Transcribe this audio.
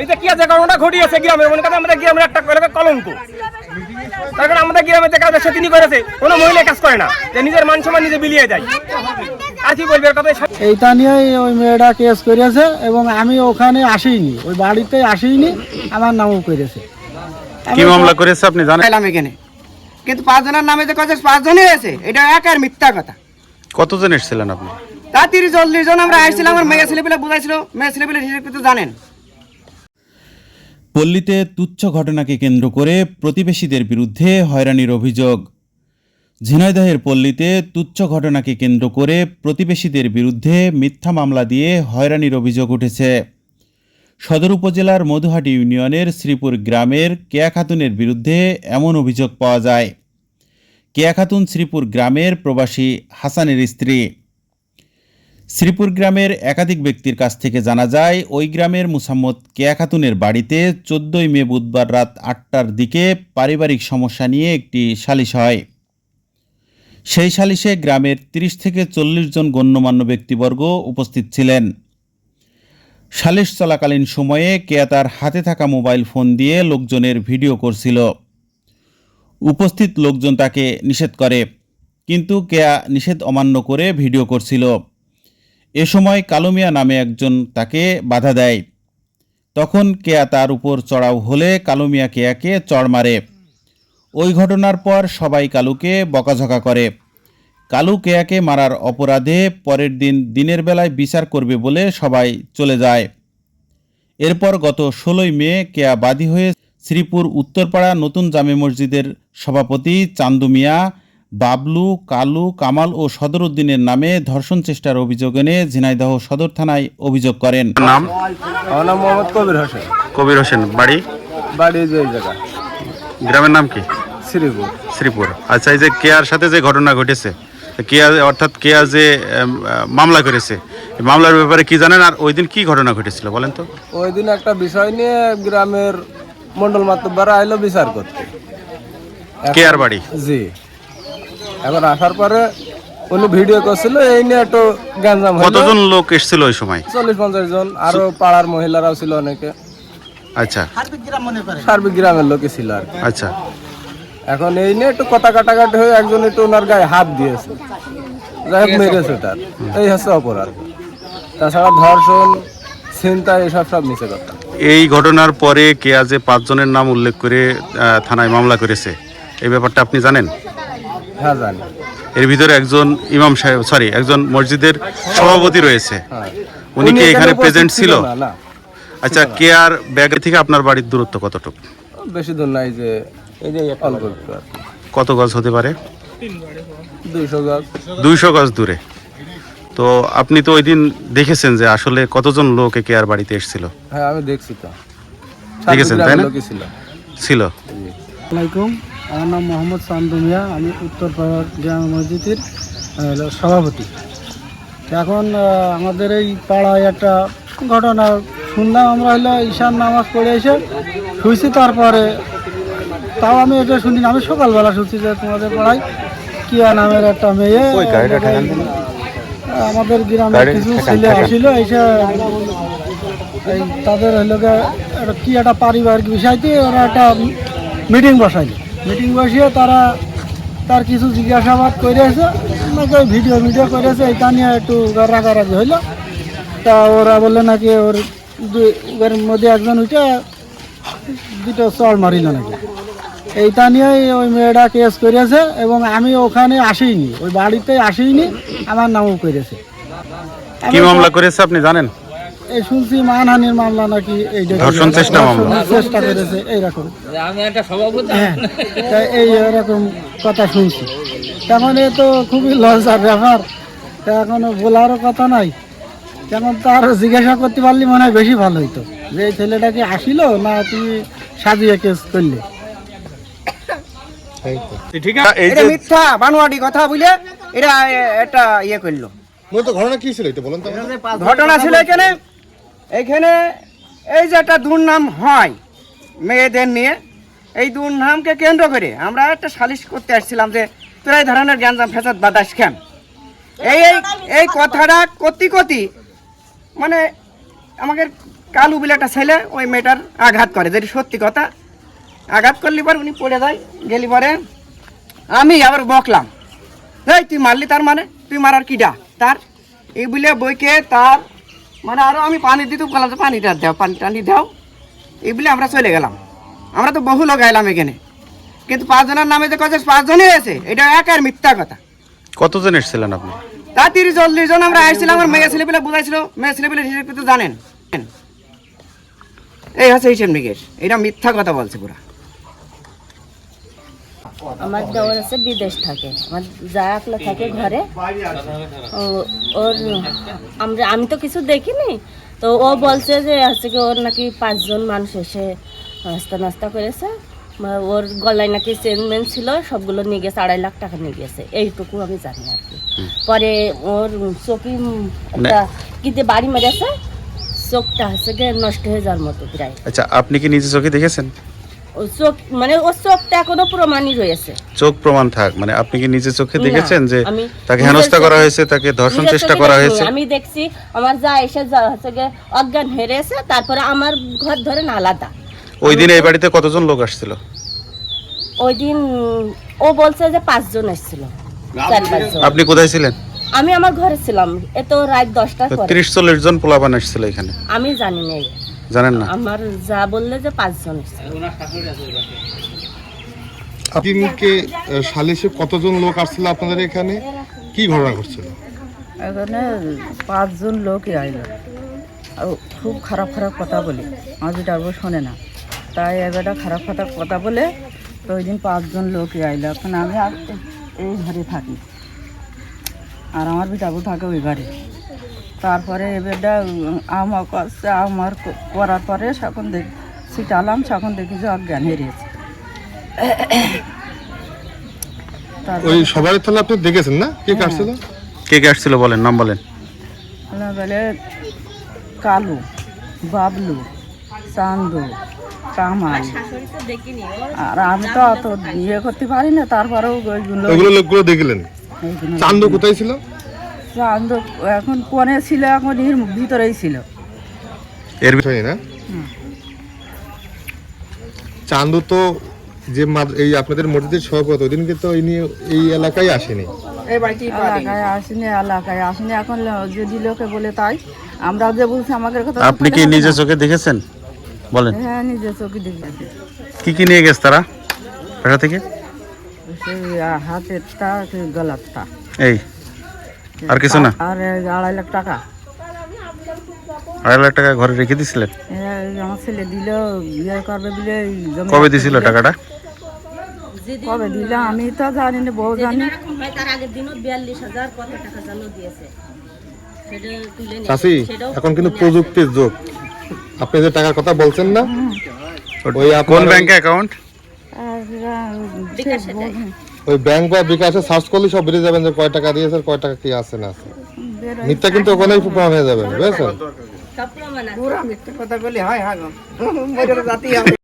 এই যে কি আছে ঘটনাটা ঘটিয়েছে গ্রামের মনে করেন আমাদের গ্রামের একটা করে কলঙ্ক। তার কারণে আমাদের গ্রামে যে কাজ সে তিনি করেছে কোনো মহিলা কাজ করে না। যে নিজের মান সম্মান নিজে বিলিয়ে যায় আর কি বলবে কথা এইটা নিয়েই ওই মেয়েটা কেস করেছে এবং আমি ওখানে আসিনি ওই বাড়িতে আসিনি আমার নামও করেছে কি মামলা করেছে আপনি জানেন? এখানে। কিন্তু পাঁচজনের নামে যে কথা পাঁচজনই আছে এটা এক আর মিথ্যা কথা। কতজন এসেছিলেন আপনি? তা তিরিশ চল্লিশ জন আমরা আসছিলাম আমার মেয়ে ছেলেপেলে বুঝাইছিল মেয়ে ছেলেপেলে হিসেবে কিন্তু জানেন। পল্লীতে তুচ্ছ ঘটনাকে কেন্দ্র করে প্রতিবেশীদের বিরুদ্ধে হয়রানির অভিযোগ। ঝিনাইদহের পল্লীতে তুচ্ছ ঘটনাকে কেন্দ্র করে প্রতিবেশীদের বিরুদ্ধে মিথ্যা মামলা দিয়ে হয়রানির অভিযোগ উঠেছে। সদর উপজেলার মধুহাটি ইউনিয়নের শ্রীপুর গ্রামের কেয়া খাতুনের বিরুদ্ধে এমন অভিযোগ পাওয়া যায়। কেয়া খাতুন শ্রীপুর গ্রামের প্রবাসী হাসানের স্ত্রী। শ্রীপুর গ্রামের একাধিক ব্যক্তির কাছ থেকে জানা যায়, ওই গ্রামের মুসাম্মদ কেয়া খাতুনের বাড়িতে চোদ্দই মে বুধবার রাত আটটার দিকে পারিবারিক সমস্যা নিয়ে একটি সালিশ হয়। সেই সালিশে গ্রামের ৩০ থেকে চল্লিশ জন গণ্যমান্য ব্যক্তিবর্গ উপস্থিত ছিলেন। সালিশ চলাকালীন সময়ে কেয়া তার হাতে থাকা মোবাইল ফোন দিয়ে লোকজনের ভিডিও করছিল। উপস্থিত লোকজন তাকে নিষেধ করে, কিন্তু কেয়া নিষেধ অমান্য করে ভিডিও করছিল। এ সময় কালুমিয়া নামে একজন তাকে বাধা দেয়। তখন কেয়া তার উপর চড়াও হলে কালুমিয়া কেয়াকে চড় মারে। ওই ঘটনার পর সবাই কালুকে বকাঝকা করে। কালু কেয়াকে মারার অপরাধে পরের দিন দিনের বেলায় বিচার করবে বলে সবাই চলে যায়। এরপর গত ষোলোই মে কেয়া বাদী হয়ে শ্রীপুর উত্তরপাড়া নতুন জামে মসজিদের সভাপতি চান্দু মিয়া বাবলু কালু কামাল ও সদর উদ্দিনের নামে ধর্ষণ চেষ্টার অভিযোগ এনে ঝিনাইদহ সদর থানায় অভিযোগ করেন। নাম? আমার নাম মোহাম্মদ কবির হোসেন। কবির হোসেন বাড়ি? বাড়ি যে জায়গা গ্রামের নাম কি? শ্রীপুর। শ্রীপুর। আচ্ছা এই যে কেয়ার সাথে যে ঘটনা ঘটেছে কেয়া অর্থাৎ কেয়া যে মামলা করেছে মামলার ব্যাপারে কি জানেন আর ওই দিন কি ঘটনা ঘটেছিল বলেন তো? ওই দিন একটা বিষয় নিয়ে গ্রামের মন্ডল মাতব্বারা আইলো বিচার করতে। কেয়ার বাড়ি? জি। এখন আসার পরে উনি ভিডিও করছিল এই নিয়ে একটু গ্যাঞ্জাম কতজন লোক এসেছিল ওই সময়? চল্লিশ পঞ্চাশ জন। আরও পাড়ার মহিলারাও ছিল অনেকে। আচ্ছা। সার্বিক গ্রামের লোকই ছিল আর আচ্ছা। এখন এই নিয়ে একটু কথা কাটাকাটি হয়ে একজন একটু ওনার গায়ে হাত দিয়েছে। যাই হোক মেরেছে তার। এই হচ্ছে অপরাধ। তাছাড়া ধর্ষণ চিন্তা এসব সব মিশে কথা এই ঘটনার পরে কেয়া যে পাঁচজনের নাম উল্লেখ করে থানায় মামলা করেছে? এই ব্যাপারটা আপনি জানেন? হ্যাঁ জানি এর ভিতরে একজন ইমাম সাহেব সরি একজন মসজিদের সভাপতি রয়েছে। হ্যাঁ। উনি কি এখানে প্রেজেন্ট ছিল? আচ্ছা কে আর ব্যাগ থেকে আপনার বাড়ির দূরত্ব কতটুকু? বেশি দূর নাই যে এই যে অল্প। কত গজ হতে পারে? দুইশো গাছ গজ দূরে। তো আপনি তো ওই দিন দেখেছেন যে আসলে কতজন লোক এ আর বাড়িতে এসেছিল? হ্যাঁ আমি দেখছি তো। দেখেছেন, তাই না? ছিল। ছিল। আমার নাম মোহাম্মদ চান্দু মিয়া আমি উত্তরপাড়া গ্রাম মসজিদের সভাপতি। এখন আমাদের এই পাড়ায় একটা ঘটনা শুনলাম আমরা হলো ঈশান নামাজ পড়ে এসে শুয়েছি তারপরে তাও আমি এটা শুনিনা আমি সকালবেলা শুনছি যে তোমাদের পাড়ায় কিয়া নামের একটা মেয়ে আমাদের গ্রামের কিছু ছেলে আসিল এসে এই তাদের একটা কি একটা পারিবারিক বিষয়তে ওরা একটা মিটিং বসাইল। মিটিং বসিয়ে তারা তার কিছু জিজ্ঞাসাবাদ করেছে, নাকি ভিডিও ভিডিও করেছে, এটা নিয়ে একটু রাগারাগি হইল। তা ওরা বললে নাকি ওর দুই- মধ্যে একজন উঠে দুটো চড় মারিল নাকি। এইটা নিয়েই ওই মেয়েটা কেস করেছে এবং আমি ওখানে আসিনি, ওই বাড়িতে আসিনি, আমার নামও করেছে। কি মামলা করেছে আপনি জানেন? এই শুনছি মানহানির মামলা নাকি এই ধর্ষণ চেষ্টা মামলা। চেষ্টা করেছে এইরকম। হ্যাঁ তা এই এরকম কথা শুনছি। তেমন এ তো খুবই লজ্জার ব্যাপার। তা এখনও বলারও কথা নাই। তেমন তার জিজ্ঞাসা করতে পারলে মনে হয় বেশি ভালো হইতো। যে এই ছেলেটাকে আসিল না তুমি সাজিয়ে কেস করলে? ঠিক আছে। এটা মিথ্যা বানোয়াটি কথা বুঝলে এটা একটা ইয়ে করল। মূলত ঘটনা কি ছিল বলেন তো? ঘটনা ছিল এখানে এখানে এই যে একটা দুর্নাম হয় মেয়েদের নিয়ে, এই দুর্নামকে কেন্দ্র করে আমরা একটা সালিশ করতে আসছিলাম যে তোরা এই ধরনের গ্যাঞ্জাম ফেসাদ বাতাস কেন এই এই কথাটা কতি কতি মানে আমাকে কালু বলে একটা ছেলে, ওই মেয়েটার আঘাত করে, যেটি সত্যি কথা। আঘাত করলি পর উনি পড়ে যায়, গেলি পরে আমি আবার বকলাম। এই, তুই মারলি তার মানে? তুই মারার কিডা তার এই বলে বইকে তার মানে আরও আমি পানি দিতে বললাম যে পানিটা দাও পানি টানি দাও। এই বলে আমরা চলে গেলাম। আমরা তো বহু লোক আইলাম এখানে। কিন্তু পাঁচজনের নামে যে কথা পাঁচজনই আছে এটা একার মিথ্যা কথা। কতজন এসেছিলেন আপনি? তা তিরিশ চল্লিশ জন আমরা আসছিলাম আমার মেয়ে ছেলে পেলে বুঝাইছিল। মেয়ে ছেলে পেলে হিসেব কিন্তু জানেন। এই হচ্ছে হিসেব নিকেশ। এটা মিথ্যা কথা বলছে পুরা। আমার দেওয়ার আছে বিদেশ থাকে। আমার যা একলা থাকে ঘরে। ও- ওর আমরা আমি তো কিছু দেখিনি। তো ও বলছে যে হচ্ছে কি ওর নাকি পাঁচজন মানুষ এসে নাস্তা নাস্তা করেছে। ওর গলায় নাকি চেনমেন ছিল সবগুলো নিয়ে গেছে আড়াই লাখ টাকা নিয়ে গেছে। এইটুকু আমি জানি আর কি। পরে ওর চোখি উম একটা কিতে বাড়ি মেরেছে চোখটা হচ্ছে নষ্ট হয়ে যাওয়ার মতো প্রায়। আচ্ছা আপনি কি নিজে চোখে দেখেছেন? চোখ মানে ওর চোখটা এখনও প্রমাণই রয়েছে চোখ প্রমাণ থাক মানে আপনি কি নিজে চোখে দেখেছেন যে তাকে হেনস্থা করা হয়েছে তাকে ধর্ষণ চেষ্টা করা হয়েছে? আমি দেখছি আমার যা এসে যা হচ্ছে গিয়ে অজ্ঞান হেরেছে তারপরে আমার ঘর ধরেন আলাদা। ওই দিন এই বাড়িতে কতজন লোক আসছিল? ওই দিন ও বলছে যে পাঁচজন এসেছিল আপনি কোথায় ছিলেন? আমি আমার ঘরে ছিলাম এত রাত দশটা তিরিশ চল্লিশ জন পোলাপান আসছিল এখানে। আমি জানি না জানেন না? আমার যা বললে যে পাঁচজন। আহ, সালিশে কতজন লোক আসছিল আপনাদের এখানে? কি ঘটনা ঘটছিল? এখানে পাঁচজন লোকই আইলো। আর খুব খারাপ খারাপ কথা বলে। আমার বিটাবো শোনে না। তাই এবারটা খারাপ খারাপ কথা বলে তো ওই দিন পাঁচজন লোকই আইলো। এখন আমি এই ঘরে থাকি। আর আমার বিটাবো থাকে ওই ঘরে তারপরে এবারটা আমার কাছে আমার করার পরে তখন দেখ ছিটালাম তখন দেখি যে অজ্ঞান হেরিয়েছে তারপরে ওই সবার তাহলে আপনি দেখেছেন না? কে কাটছিল? কে কে আসছিল বলেন নাম বলেন। বলে কালু বাবলু চান্দু কামাল। আর আমি তো অত ইয়ে করতে পারি না তারপরেও ওইগুলো ওইগুলো লোকগুলো দেখলেন। চান্দু কোথায় ছিল? চান্দু এখন কোনে ছিল এখন এর ভিতরেই ছিল। এর বিষয় না? চান্দু তো যে এই আপনাদের মসজিদের সভাপতি ওই দিনকে তো এই নিয়ে এই এলাকায় আসেনি এই এলাকায় আসেনি এলাকায় আসেনি। এখন যদি লোকে বলে তাই। আমরা যে বলছি আমাদের কথা আপনি কি নিজে চোখে দেখেছেন? বলেন। হ্যাঁ নিজে চোখে দেখেছি। কি কি নিয়ে গেছে তারা? থেকে? সেই হাতের তা সেই গলার তা এই। আর কিছু না? আর এই আড়াই লাখ টাকা। আড়াই লাখ টাকা ঘরে রেখে দিছিলেন এই আমার ছেলে দিল বিয়ে করবে বলে এই কবে দিছিল টাকাটা? কবে দিল আমি তো জানি না বউ জানি। তার আগের দিনও বিয়াল্লিশ হাজার কত টাকা জানো দিয়েছে। সেটা তুলে নিয়ে চাষি এখন কিন্তু প্রযুক্তির যুগ। আপনি যে টাকার কথা বলছেন না ওই কোন ব্যাংকে অ্যাকাউন্ট বিকাশে। ওই ব্যাংক বা বিকাশে সার্চ করলে সব বেরিয়ে যাবেন যে কয় টাকা দিয়েছে কয় টাকা কি আছে না আছে। মিথ্যা কিন্তু ওখানেই প্রমাণ হয়ে যাবে বুঝেছেন? সব প্রমাণ আছে। পুরা মিথ্যা কথা বলি হয় হ্যাঁ